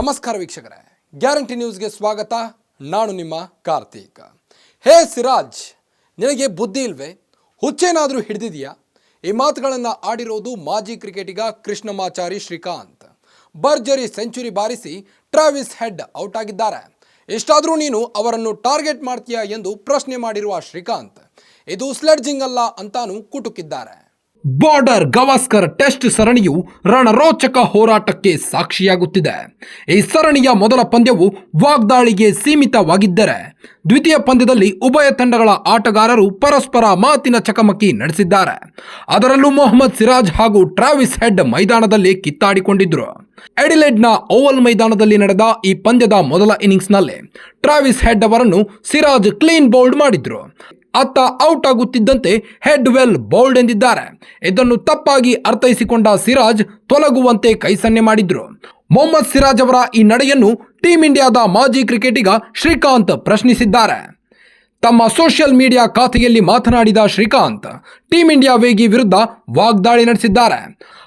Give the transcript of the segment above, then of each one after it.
ನಮಸ್ಕಾರ ವೀಕ್ಷಕರೇ. ಗ್ಯಾರಂಟಿ ನ್ಯೂಸ್ಗೆ ಸ್ವಾಗತ. ನಾನು ನಿಮ್ಮ ಕಾರ್ತಿಕ. ಹೇ ಸಿರಾಜ್, ನಿನಗೆ ಬುದ್ಧಿ ಇಲ್ವೇ? ಹುಚ್ಚೇನಾದರೂ ಹಿಡಿದಿದೆಯಾ? ಈ ಮಾತುಗಳನ್ನು ಆಡಿರೋದು ಮಾಜಿ ಕ್ರಿಕೆಟಿಗ ಕೃಷ್ಣಮಾಚಾರಿ ಶ್ರೀಕಾಂತ್. ಭರ್ಜರಿ ಸೆಂಚುರಿ ಬಾರಿಸಿ ಟ್ರಾವಿಸ್ ಹೆಡ್ ಔಟ್ ಆಗಿದ್ದಾರೆ. ಎಷ್ಟಾದರೂ ನೀನು ಅವರನ್ನು ಟಾರ್ಗೆಟ್ ಮಾಡ್ತೀಯಾ ಎಂದು ಪ್ರಶ್ನೆ ಮಾಡಿರುವ ಶ್ರೀಕಾಂತ್, ಇದು ಸ್ಲೆಡ್ಜಿಂಗ್ ಅಲ್ಲ ಅಂತಾನು ಕುಟುಕಿದ್ದಾರೆ. ಬಾರ್ಡರ್ ಗವಾಸ್ಕರ್ ಟೆಸ್ಟ್ ಸರಣಿಯು ರಣರೋಚಕ ಹೋರಾಟಕ್ಕೆ ಸಾಕ್ಷಿಯಾಗುತ್ತಿದೆ. ಈ ಸರಣಿಯ ಮೊದಲ ಪಂದ್ಯವು ವಾಗ್ದಾಳಿಗೆ ಸೀಮಿತವಾಗಿದ್ದರೆ, ದ್ವಿತೀಯ ಪಂದ್ಯದಲ್ಲಿ ಉಭಯ ತಂಡಗಳ ಆಟಗಾರರು ಪರಸ್ಪರ ಮಾತಿನ ಚಕಮಕಿ ನಡೆಸಿದ್ದಾರೆ. ಅದರಲ್ಲೂ ಮೊಹಮ್ಮದ್ ಸಿರಾಜ್ ಹಾಗೂ ಟ್ರಾವಿಸ್ ಹೆಡ್ ಮೈದಾನದಲ್ಲಿ ಕಿತ್ತಾಡಿಕೊಂಡಿದ್ದರು ಎಡಿಲೆಡ್ನ ಓವಲ್ ಮೈದಾನದಲ್ಲಿ ನಡೆದ ಈ ಪಂದ್ಯದ ಮೊದಲ ಇನ್ನಿಂಗ್ಸ್ನಲ್ಲಿ ಟ್ರಾವಿಸ್ ಹೆಡ್ ಅವರನ್ನು ಸಿರಾಜ್ ಕ್ಲೀನ್ ಬೌಲ್ಡ್ ಮಾಡಿದ್ರು. ಅತ್ತ ಔಟ್ ಆಗುತ್ತಿದ್ದಂತೆ ಹೆಡ್ ವೆಲ್ ಬೌಲ್ಡ್ ಎಂದಿದ್ದಾರೆ. ಇದನ್ನು ತಪ್ಪಾಗಿ ಅರ್ಥೈಸಿಕೊಂಡ ಸಿರಾಜ್ ತೊಲಗುವಂತೆ ಕೈ ಸನ್ನೆ ಮಾಡಿದ್ರು. ಮೊಹಮ್ಮದ್ ಸಿರಾಜ್ ಅವರ ಈ ನಡೆಯನ್ನು ಟೀಂ ಇಂಡಿಯಾದ ಮಾಜಿ ಕ್ರಿಕೆಟಿಗ ಶ್ರೀಕಾಂತ್ ಪ್ರಶ್ನಿಸಿದ್ದಾರೆ. ತಮ್ಮ ಸೋಷಿಯಲ್ ಮೀಡಿಯಾ ಖಾತೆಯಲ್ಲಿ ಮಾತನಾಡಿದ ಶ್ರೀಕಾಂತ್, ಟೀಂ ಇಂಡಿಯಾ ವೇಗಿ ವಿರುದ್ಧ ವಾಗ್ದಾಳಿ ನಡೆಸಿದ್ದಾರೆ.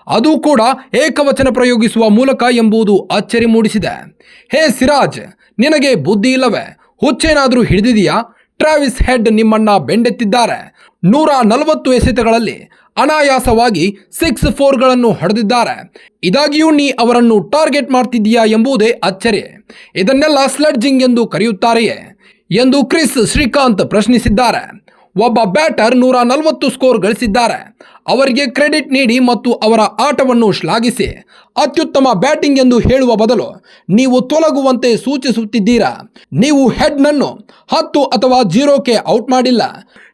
ಅದು ಕೂಡ ಏಕವಚನ ಪ್ರಯೋಗಿಸುವ ಮೂಲಕ ಎಂಬುದು ಅಚ್ಚರಿ ಮೂಡಿಸಿದೆ. ಹೇ ಸಿರಾಜ್, ನಿನಗೆ ಬುದ್ಧಿ ಇಲ್ಲವೇ? ಹುಚ್ಚೇನಾದರೂ ಹಿಡಿದಿದೆಯಾ? ಟ್ರಾವಿಸ್ ಹೆಡ್ ನಿಮ್ಮನ್ನ ಬೆಂಡೆತ್ತಿದ್ದಾರೆ. ನೂರ ನಲವತ್ತು ಎಸೆತಗಳಲ್ಲಿ ಅನಾಯಾಸವಾಗಿ ಸಿಕ್ಸ್ ಫೋರ್ಗಳನ್ನು ಹೊಡೆದಿದ್ದಾರೆ. ಇದಾಗಿಯೂ ನೀ ಅವರನ್ನು ಟಾರ್ಗೆಟ್ ಮಾಡ್ತಿದ್ದೀಯಾ ಎಂಬುದೇ ಅಚ್ಚರಿ. ಇದನ್ನೆಲ್ಲ ಸ್ಲಡ್ಜಿಂಗ್ ಎಂದು ಕರೆಯುತ್ತಾರೆಯೇ ಎಂದು ಕ್ರಿಸ್ ಶ್ರೀಕಾಂತ್ ಪ್ರಶ್ನಿಸಿದ್ದಾರೆ. ಒಬ್ಬ ಬ್ಯಾಟರ್ ನೂರ ನಲವತ್ತು ಸ್ಕೋರ್ ಗಳಿಸಿದ್ದಾರೆ. ಅವರಿಗೆ ಕ್ರೆಡಿಟ್ ನೀಡಿ ಮತ್ತು ಅವರ ಆಟವನ್ನು ಶ್ಲಾಘಿಸಿ. ಅತ್ಯುತ್ತಮ ಬ್ಯಾಟಿಂಗ್ ಎಂದು ಹೇಳುವ ಬದಲು ನೀವು ತೊಲಗುವಂತೆ ಸೂಚಿಸುತ್ತಿದ್ದೀರಾ? ನೀವು ಹೆಡ್ನನ್ನು ಹತ್ತು ಅಥವಾ ಜೀರೋಕ್ಕೆ ಔಟ್ ಮಾಡಿಲ್ಲ.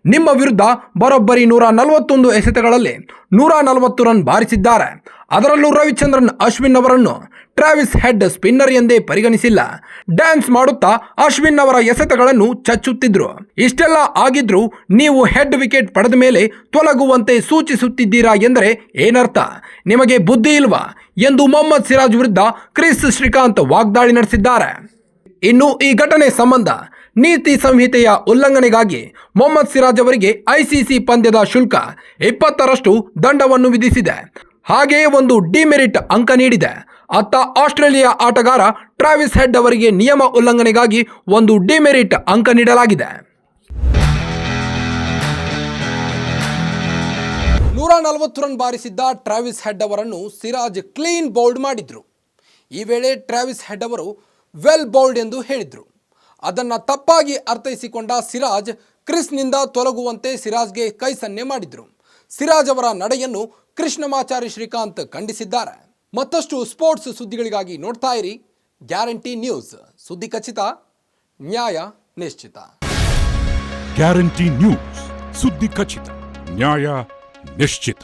ನಿಮ್ಮ ವಿರುದ್ಧ ಬರೋಬ್ಬರಿ ನೂರ ನಲವತ್ತೊಂದು ಎಸೆತಗಳಲ್ಲಿ ನೂರ ನಲವತ್ತು ರನ್ ಬಾರಿಸಿದ್ದಾರೆ. ಅದರಲ್ಲೂ ರವಿಚಂದ್ರನ್, ಅಶ್ವಿನ್ ಅವರನ್ನು ಟ್ರಾವಿಸ್ ಹೆಡ್ ಸ್ಪಿನ್ನರ್ ಎಂದೇ ಪರಿಗಣಿಸಿಲ್ಲ. ಡ್ಯಾನ್ಸ್ ಮಾಡುತ್ತಾ ಅಶ್ವಿನ್ ಅವರ ಎಸೆತಗಳನ್ನು ಚಚ್ಚುತ್ತಿದ್ರು. ಇಷ್ಟೆಲ್ಲ ಆಗಿದ್ರೂ ನೀವು ಹೆಡ್ ವಿಕೆಟ್ ಪಡೆದ ಮೇಲೆ ತೊಲಗುವಂತೆ ಸೂಚಿಸುತ್ತಿದ್ದೀರಾ ಎಂದರೆ ಏನರ್ಥ? ನಿಮಗೆ ಬುದ್ಧಿ ಇಲ್ವಾ? ಎಂದು ಮೊಹಮ್ಮದ್ ಸಿರಾಜ್ ವಿರುದ್ಧ ಕ್ರಿಸ್ ಶ್ರೀಕಾಂತ್ ವಾಗ್ದಾಳಿ ನಡೆಸಿದ್ದಾರೆ. ಇನ್ನು ಈ ಘಟನೆ ಸಂಬಂಧ ನೀತಿ ಸಂಹಿತೆಯ ಉಲ್ಲಂಘನೆಗಾಗಿ ಮೊಹಮ್ಮದ್ ಸಿರಾಜ್ ಅವರಿಗೆ ಐಸಿಸಿ ಪಂದ್ಯದ ಶುಲ್ಕ ಇಪ್ಪತ್ತರಷ್ಟು ದಂಡವನ್ನು ವಿಧಿಸಿದೆ. ಹಾಗೆಯೇ ಒಂದು ಡಿಮೆರಿಟ್ ಅಂಕ ನೀಡಿದೆ. ಅತ್ತ ಆಸ್ಟ್ರೇಲಿಯಾ ಆಟಗಾರ ಟ್ರಾವಿಸ್ ಹೆಡ್ ಅವರಿಗೆ ನಿಯಮ ಉಲ್ಲಂಘನೆಗಾಗಿ ಒಂದು ಡಿಮೆರಿಟ್ ಅಂಕ ನೀಡಲಾಗಿದೆ. ನೂರ ನಲವತ್ತು ರನ್ ಬಾರಿಸಿದ್ದ ಟ್ರಾವಿಸ್ ಹೆಡ್ ಅವರನ್ನು ಸಿರಾಜ್ ಕ್ಲೀನ್ ಬೌಲ್ಡ್ ಮಾಡಿದ್ರು. ಈ ವೇಳೆ ಟ್ರಾವಿಸ್ ಹೆಡ್ ಅವರು ವೆಲ್ ಬೌಲ್ಡ್ ಎಂದು ಹೇಳಿದ್ರು. ಅದನ್ನು ತಪ್ಪಾಗಿ ಅರ್ಥೈಸಿಕೊಂಡ ಸಿರಾಜ್ ಕ್ರಿಸ್ನಿಂದ ತೊಲಗುವಂತೆ ಸಿರಾಜ್ಗೆ ಕೈ ಸನ್ನೆ ಮಾಡಿದ್ರು. ಸಿರಾಜ್ ಅವರ ನಡೆಯನ್ನು ಕೃಷ್ಣಮಾಚಾರಿ ಶ್ರೀಕಾಂತ್ ಖಂಡಿಸಿದ್ದಾರೆ. ಮತ್ತಷ್ಟು ಸ್ಪೋರ್ಟ್ಸ್ ಸುದ್ದಿಗಳಿಗಾಗಿ ನೋಡ್ತಾ ಇರಿ. Guarantee news. ಸುದ್ದಿ ಖಚಿತ, ನ್ಯಾಯ ನಿಶ್ಚಿತ. Guarantee news. ಸುದ್ದಿ ಖಚಿತ, ನ್ಯಾಯ ನಿಶ್ಚಿತ.